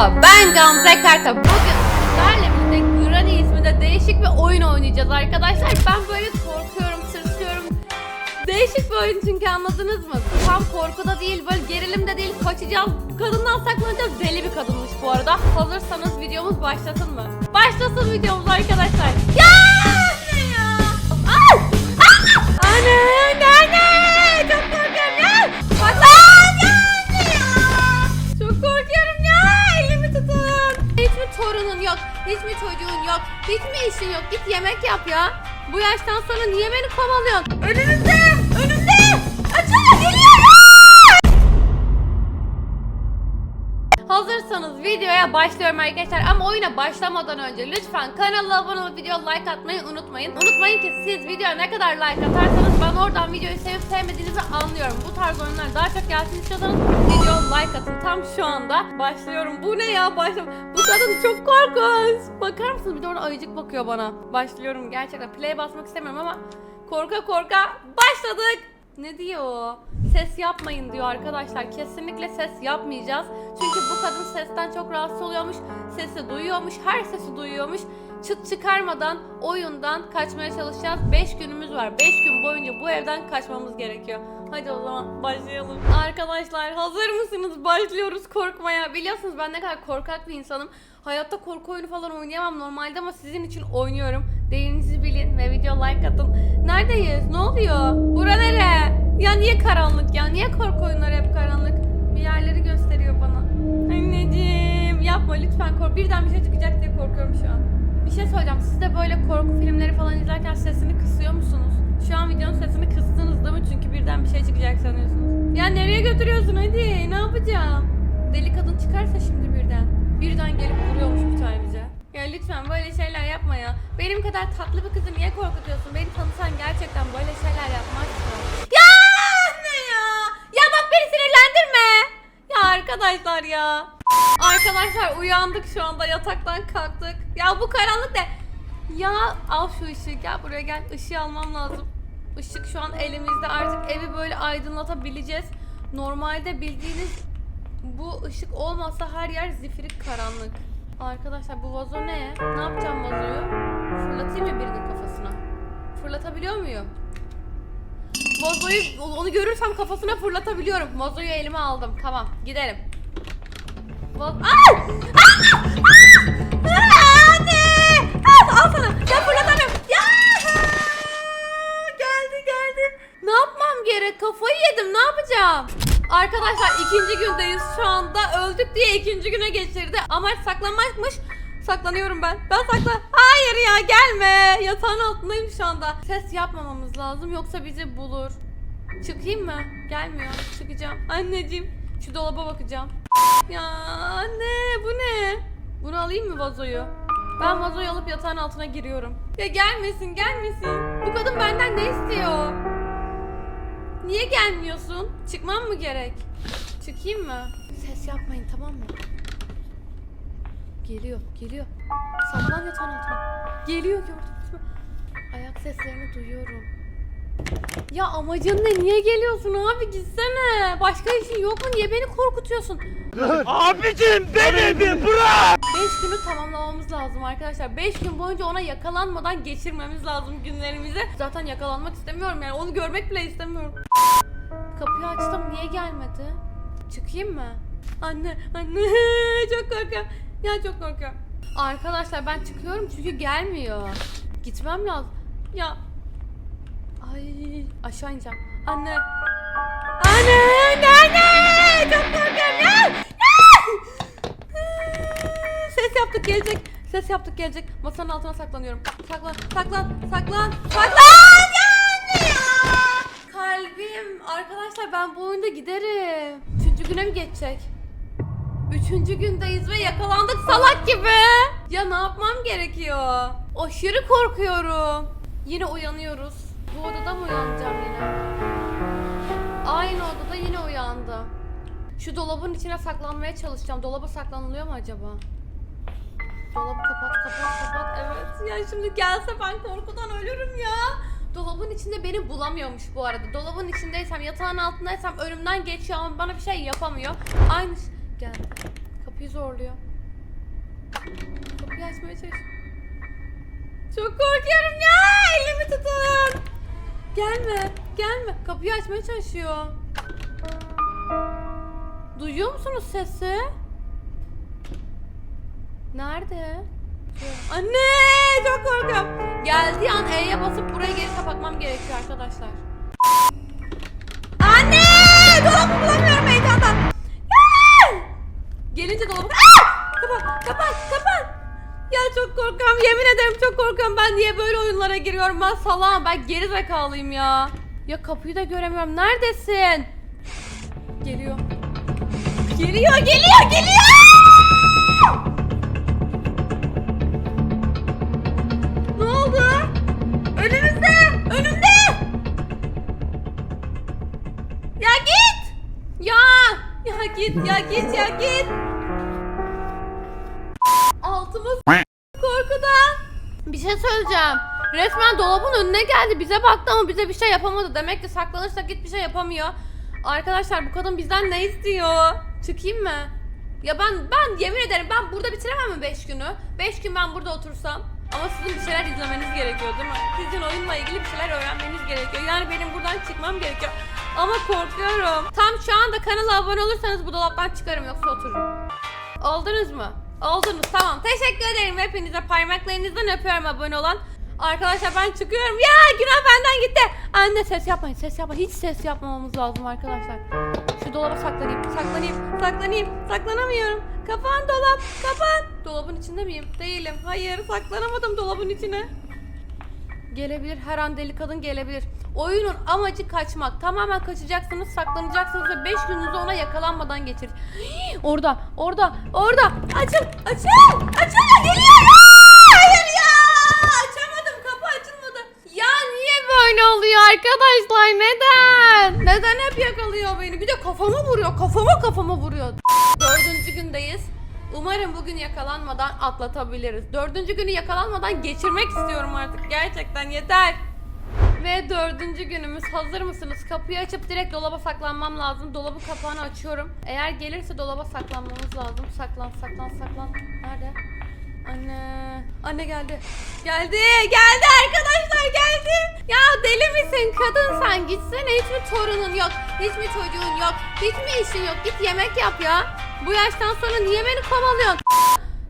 Merhaba ben Gamze Karta. Bugün sizlerle birlikte Granny isminde değişik bir oyun oynayacağız arkadaşlar. Ben böyle korkuyorum, tırsıyorum. Değişik bir oyun çünkü anladınız mı? Tam korkuda değil, böyle gerilimde değil, kaçacağız. Kadından saklanacağız. Deli bir kadınmış bu arada. Hazırsanız videomuz başlasın mı? Başlasın videomuz arkadaşlar. Ya! Ne ya? Anne! Anne! Anne! Ya! Bu yaştan sonra niye beni kovalıyorsun? Önünüzde! Önümde! Hazırsanız videoya başlıyorum arkadaşlar ama oyuna başlamadan önce lütfen kanala abone olup video like atmayı unutmayın. Unutmayın ki siz videoya ne kadar like atarsanız ben oradan videoyu sevip sevmediğinizi anlıyorum. Bu tarz oyunlar daha çok gelsin istiyorsanız video like atın. Tam şu anda başlıyorum. Bu ne ya başlam. Bu kadın çok korkunç. Bakar mısınız bir de orada ayıcık bakıyor bana. Başlıyorum gerçekten. Play basmak istemiyorum ama korka korka başladık. Ne diyor? Ses yapmayın diyor arkadaşlar. Kesinlikle ses yapmayacağız. Çünkü bu kadın sesten çok rahatsız oluyormuş. Sesi duyuyormuş. Her sesi duyuyormuş. Çıt çıkarmadan oyundan kaçmaya çalışacağız. 5 günümüz var. 5 gün boyunca bu evden kaçmamız gerekiyor. Hadi o zaman başlayalım. Arkadaşlar hazır mısınız? Başlıyoruz korkmaya. Biliyorsunuz ben ne kadar korkak bir insanım. Hayatta korku oyunu falan oynayamam normalde ama sizin için oynuyorum. Değerinizi bilin ve video like atın. Neredeyiz? Ne oluyor? Bura nere? Ya niye karanlık ya? Niye korku oyunları hep karanlık? Bir yerleri gösteriyor bana. Anneciğim yapma lütfen kork. Birden bir şey çıkacak diye korkuyorum şu an. Bir şey söyleyeceğim. Siz de böyle korku filmleri falan izlerken sesini kısıyor musunuz? Şu an videonun sesini kıstınız değil mi? Çünkü birden bir şey çıkacak sanıyorsunuz. Ya nereye götürüyorsun hadi? Ne yapacağım? Deli kadın çıkarsa şimdi birden. Birden gelip vuruyormuş bir tane bize. Ya lütfen böyle şeyler yapma ya. Benim kadar tatlı bir kızı niye korkutuyorsun? Beni tanısan gerçekten böyle şeyler yapmazsın. Ya ne ya? Ya bak beni sinirlendirme. Ya arkadaşlar ya. Arkadaşlar uyandık şu anda yataktan kalktık. Ya bu karanlık ne? Ya al şu ışığı gel buraya gel. Işığı almam lazım. Işık şu an elimizde artık evi böyle aydınlatabileceğiz. Normalde bildiğiniz bu ışık olmasa her yer zifirik karanlık. Arkadaşlar bu vazo ne? Ne yapacağım vazoyu? Fırlatayım mı birinin kafasına? Fırlatabiliyor muyum? Vazoyu onu görürsem kafasına fırlatabiliyorum. Vazoyu elime aldım. Tamam gidelim. Vaz Aa! Aa! Aa! Anne! Al, al sana. Ya fırlatamıyorum. Ya! Geldi geldi. Ne yapmam gerek? Kafayı yedim. Ne yapacağım? Arkadaşlar ikinci gündeyiz şu anda. Öldük diye ikinci güne geçirdi. Amaç saklanmakmış. Saklanıyorum ben. Ben sakla. Hayır ya gelme. Yatağın altındayım şu anda. Ses yapmamamız lazım yoksa bizi bulur. Çıkayım mı? Gelmiyor. Çıkacağım. Anneciğim şu dolaba bakacağım. Ya anne bu ne? Bunu alayım mı vazoyu? Ben vazoyu alıp yatağın altına giriyorum. Ya gelmesin gelmesin. Bu kadın benden ne istiyor? Niye gelmiyorsun? Çıkmam mı gerek? Çıkayım mı? Ses yapmayın tamam mı? Geliyor, geliyor. Saklan yatağın altına. Geliyor gördünüz mü? Ayak seslerini duyuyorum. Ya amacın ne? Niye geliyorsun abi? Gitsene. Başka işin yok mu? Niye beni korkutuyorsun? Abicim beni bir bırak. 5 günü tamamlamamız lazım arkadaşlar. 5 gün boyunca ona yakalanmadan geçirmemiz lazım günlerimizi. Zaten yakalanmak istemiyorum yani. Onu görmek bile istemiyorum. Kapıyı açtım. Niye gelmedi? Çıkayım mı? Anne, anne. çok korkuyorum. Ya çok korkuyorum. Arkadaşlar ben çıkıyorum çünkü gelmiyor. Gitmem lazım. Ya. Ay aşağı ineceğim. Anne. Anne, anne. Çok korkuyorum ya. Ses yaptık gelecek. Ses yaptık gelecek. Masanın altına saklanıyorum. Saklan, saklan, saklan, saklan! Yani ya! Kalbim. Arkadaşlar ben bu oyunda giderim. Üçüncü güne mi geçecek? Üçüncü gündeyiz ve yakalandık salak gibi. Ya ne yapmam gerekiyor? Aşırı korkuyorum. Yine uyanıyoruz. Bu odada mı uyanacağım yine? Aynı odada yine uyandım. Şu dolabın içine saklanmaya çalışacağım. Dolaba saklanılıyor mu acaba? Dolabı kapat, kapat, kapat. Evet. Ya şimdi gelse ben korkudan ölürüm ya. Dolabın içinde beni bulamıyormuş bu arada. Dolabın içindeysem, yatağın altındaysam önümden geçiyor ama bana bir şey yapamıyor. Aynı Gel. Kapıyı zorluyor. Kapıyı açmaya çalışıyor. Çok korkuyorum ya. Elimi tutun. Gelme. Gelme. Kapıyı açmaya çalışıyor. Duyuyor musunuz sesi? Nerede? Anne çok korkuyorum. Geldiği an E'ye basıp burayı geri kapatmam gerekiyor arkadaşlar. Anne! Dolabı bulamıyorum! Gelince dolabı... Aa! Kapat, kapat, kapat. Ya çok korkuyorum. Yemin ederim çok korkuyorum. Ben niye böyle oyunlara giriyorum? Ben salağım. Ben geri zekalıyım ya. Ya kapıyı da göremiyorum. Neredesin? Geliyor. Geliyor, geliyor, geliyor! Ne oldu? Önümüzde! Önümde! Ya git! Ya! Ya git, ya git, ya git! Altımız korkudan. Bir şey söyleyeceğim. Resmen dolabın önüne geldi. Bize baktı ama bize bir şey yapamadı. Demek ki saklanırsak hiçbir şey yapamıyor. Arkadaşlar bu kadın bizden ne istiyor? Çıkayım mı? Ya ben ben yemin ederim ben burada bitiremem mi 5 günü? 5 gün ben burada otursam. Ama sizin bir şeyler izlemeniz gerekiyor değil mi? Sizin oyunla ilgili bir şeyler öğrenmeniz gerekiyor. Yani benim buradan çıkmam gerekiyor. Ama korkuyorum. Tam şu anda kanala abone olursanız bu dolaptan çıkarım yoksa otururum. Oldunuz mu? Oldunuz tamam. Teşekkür ederim hepinize. Parmaklarınızdan öpüyorum abone olan. Arkadaşlar ben çıkıyorum. Ya günah benden gitti. Anne ses yapmayın ses yapmayın. Hiç ses yapmamamız lazım arkadaşlar. Şu dolaba saklanayım. Saklanayım. Saklanayım. Saklanamıyorum. Kapan dolap. Kapan. Dolabın içinde miyim? Değilim. Hayır saklanamadım dolabın içine. Gelebilir. Her an deli kadın gelebilir. Oyunun amacı kaçmak. Tamamen kaçacaksınız, saklanacaksınız ve 5 gününüzü ona yakalanmadan geçir. orada, orada, orada. Açıl, açıl, açıl. Geliyor ya. Hayır ya. Açamadım. Kapı açılmadı. Ya niye böyle oluyor arkadaşlar? Neden? Neden hep yakalıyor beni? Bir de kafama vuruyor. Kafama kafama vuruyor. Dördüncü gündeyiz. Umarım bugün yakalanmadan atlatabiliriz. Dördüncü günü yakalanmadan geçirmek istiyorum artık. Gerçekten yeter. Ve dördüncü günümüz. Hazır mısınız? Kapıyı açıp direkt dolaba saklanmam lazım. Dolabın kapağını açıyorum. Eğer gelirse dolaba saklanmamız lazım. Saklan, saklan, saklan. Nerede? Anne. Anne geldi. Geldi. Geldi arkadaşlar geldi. Ya deli misin kadın sen? Gitsene hiç mi torunun yok? Hiç mi çocuğun yok? Hiç mi işin yok? Git yemek yap ya. Bu yaştan sonra niye beni kovalıyorsun?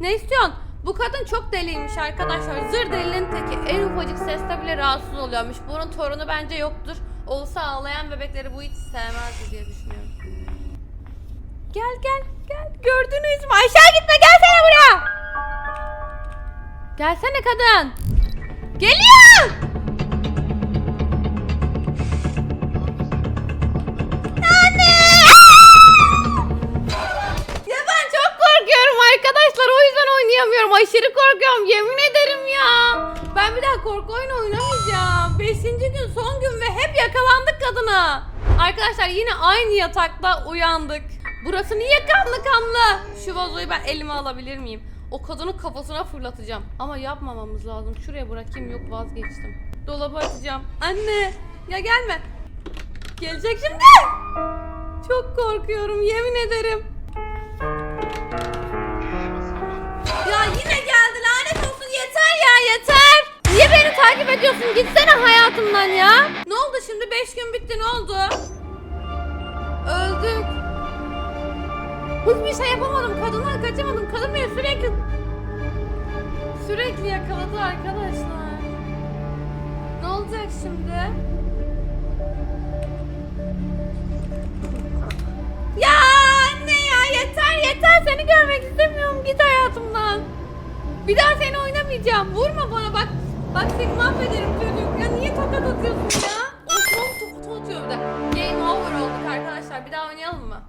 Ne istiyorsun? Bu kadın çok deliymiş arkadaşlar. Zır delinin teki. En ufacık seste bile rahatsız oluyormuş. Bunun torunu bence yoktur. Olsa ağlayan bebekleri bu hiç sevmezdi diye düşünüyorum. Gel gel gel. Gördünüz mü? Aşağı gitme gelsene buraya. Gelsene kadın. Geliyor. Oynayamıyorum. Aşırı korkuyorum. Yemin ederim ya. Ben bir daha korku oyunu oynamayacağım. Beşinci gün son gün ve hep yakalandık kadına. Arkadaşlar yine aynı yatakta uyandık. Burası niye kanlı kanlı? Şu vazoyu ben elime alabilir miyim? O kadının kafasına fırlatacağım. Ama yapmamamız lazım. Şuraya bırakayım yok vazgeçtim. Dolabı açacağım. Anne ya gelme. Gelecek şimdi. Çok korkuyorum yemin ederim. Yine geldi lanet olsun yeter ya yeter. Niye beni takip ediyorsun? Gitsene hayatımdan ya. Ne oldu şimdi 5 gün bitti ne oldu? Öldük. Hiçbir şey yapamadım. Kadından kaçamadım. Kadın beni sürekli sürekli yakaladı arkadaşlar. Ne olacak şimdi? Ya anne ya yeter yeter seni git hayatımdan. Bir daha seni oynamayacağım. Vurma bana bak. Bak seni mahvederim çocuk. Ya niye tokat atıyorsun ya? Osman tokat atıyor bir. Game over olduk arkadaşlar. Bir daha oynayalım mı?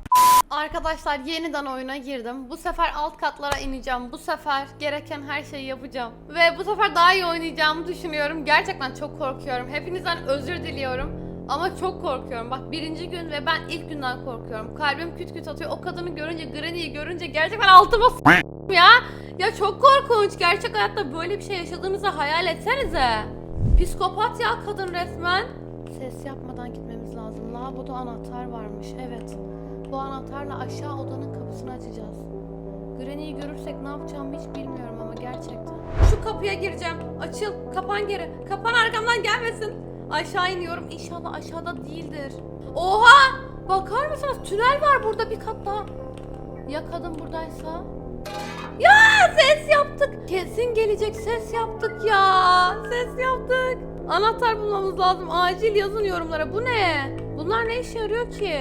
Arkadaşlar yeniden oyuna girdim. Bu sefer alt katlara ineceğim. Bu sefer gereken her şeyi yapacağım. Ve bu sefer daha iyi oynayacağımı düşünüyorum. Gerçekten çok korkuyorum. Hepinizden özür diliyorum. Ama çok korkuyorum. Bak birinci gün ve ben ilk günden korkuyorum. Kalbim küt küt atıyor. O kadını görünce, Granny'yi görünce gerçekten altıma s- ya. Ya çok korkunç. Gerçek hayatta böyle bir şey yaşadığınızı hayal etsenize. Psikopat ya kadın resmen. Ses yapmadan gitmemiz lazım. Lavaboda anahtar varmış. Evet. Bu anahtarla aşağı odanın kapısını açacağız. güvenliği görürsek ne yapacağımı hiç bilmiyorum ama gerçekten. Şu kapıya gireceğim. Açıl. Kapan geri. Kapan arkamdan gelmesin. Aşağı iniyorum. İnşallah aşağıda değildir. Oha! Bakar mısınız? Tünel var burada bir kat daha. Ya kadın buradaysa? Ya ses yaptık. Kesin gelecek ses yaptık ya. Ses yaptık. Anahtar bulmamız lazım. Acil yazın yorumlara. Bu ne? Bunlar ne işe yarıyor ki?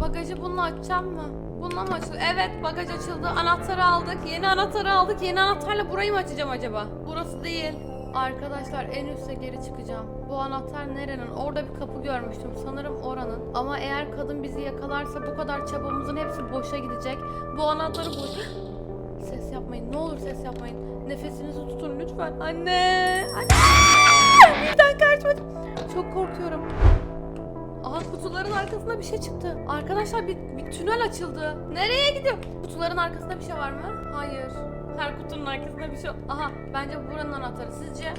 Bagajı bununla açacağım mı? Bununla mı açıldı? Evet bagaj açıldı. Anahtarı aldık. Yeni anahtarı aldık. Yeni anahtarla burayı mı açacağım acaba? Burası değil. Arkadaşlar en üste geri çıkacağım. Bu anahtar nerenin? Orada bir kapı görmüştüm. Sanırım oranın. Ama eğer kadın bizi yakalarsa bu kadar çabamızın hepsi boşa gidecek. Bu anahtarı boş... Ses yapmayın. Ne olur ses yapmayın. Nefesinizi tutun lütfen. Anne! Anne! Birden kaçma. Çok korkuyorum. Aha kutuların arkasında bir şey çıktı. Arkadaşlar bir, bir tünel açıldı. Nereye gidiyor? Kutuların arkasında bir şey var mı? Hayır. Her kutunun arkasında bir şey Aha bence buranın anahtarı. Sizce?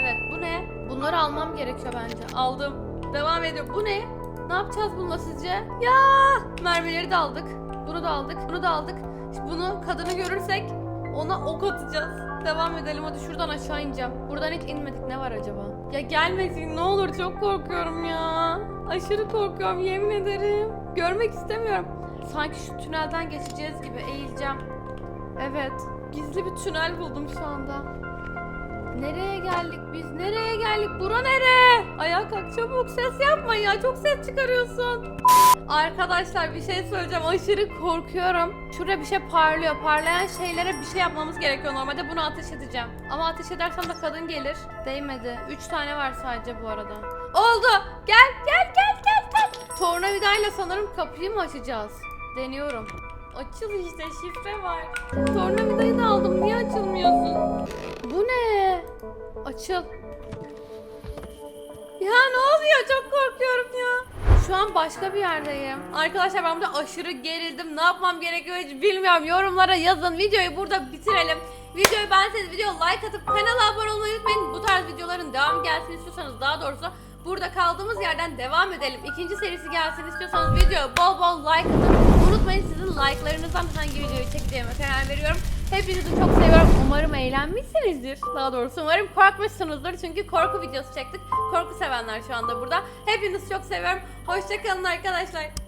Evet bu ne? Bunları almam gerekiyor bence. Aldım. Devam ediyor. Bu ne? Ne yapacağız bununla sizce? Ya mermileri de aldık. Bunu da aldık. Bunu da aldık. Bunu kadını görürsek ona ok atacağız. Devam edelim hadi şuradan aşağı ineceğim. Buradan hiç inmedik ne var acaba? Ya gelmesin ne olur çok korkuyorum ya. Aşırı korkuyorum yemin ederim. Görmek istemiyorum. Sanki şu tünelden geçeceğiz gibi eğileceğim. Evet. Gizli bir tünel buldum şu anda. Nereye geldik biz? Nereye geldik? Bura nere? Ayağa kalk çabuk ses yapma ya. Çok ses çıkarıyorsun. Arkadaşlar bir şey söyleyeceğim. Aşırı korkuyorum. Şurada bir şey parlıyor. Parlayan şeylere bir şey yapmamız gerekiyor normalde. Bunu ateş edeceğim. Ama ateş edersem de kadın gelir. Değmedi. Üç tane var sadece bu arada. Oldu. Gel gel gel gel gel. Tornavidayla sanırım kapıyı mı açacağız? Deniyorum. Açıl işte şifre var. Tornavidayı da aldım. Niye açılmıyorsun? Bu ne? Açıl. Ya ne oluyor? Çok korkuyorum ya. Şu an başka bir yerdeyim. Arkadaşlar ben burada aşırı gerildim. Ne yapmam gerekiyor hiç bilmiyorum. Yorumlara yazın. Videoyu burada bitirelim. Videoyu beğenseniz video like atıp kanala abone olmayı unutmayın. Bu tarz videoların devam gelsin istiyorsanız daha doğrusu burada kaldığımız yerden devam edelim. İkinci serisi gelsin istiyorsanız videoya bol bol like atın. Unutmayın sizin like'larınızdan hangi videoyu çekeceğime karar veriyorum. Hepinizi çok seviyorum. Umarım eğlenmişsinizdir. Daha doğrusu umarım korkmuşsunuzdur. Çünkü korku videosu çektik. Korku sevenler şu anda burada. Hepinizi çok seviyorum. Hoşçakalın arkadaşlar.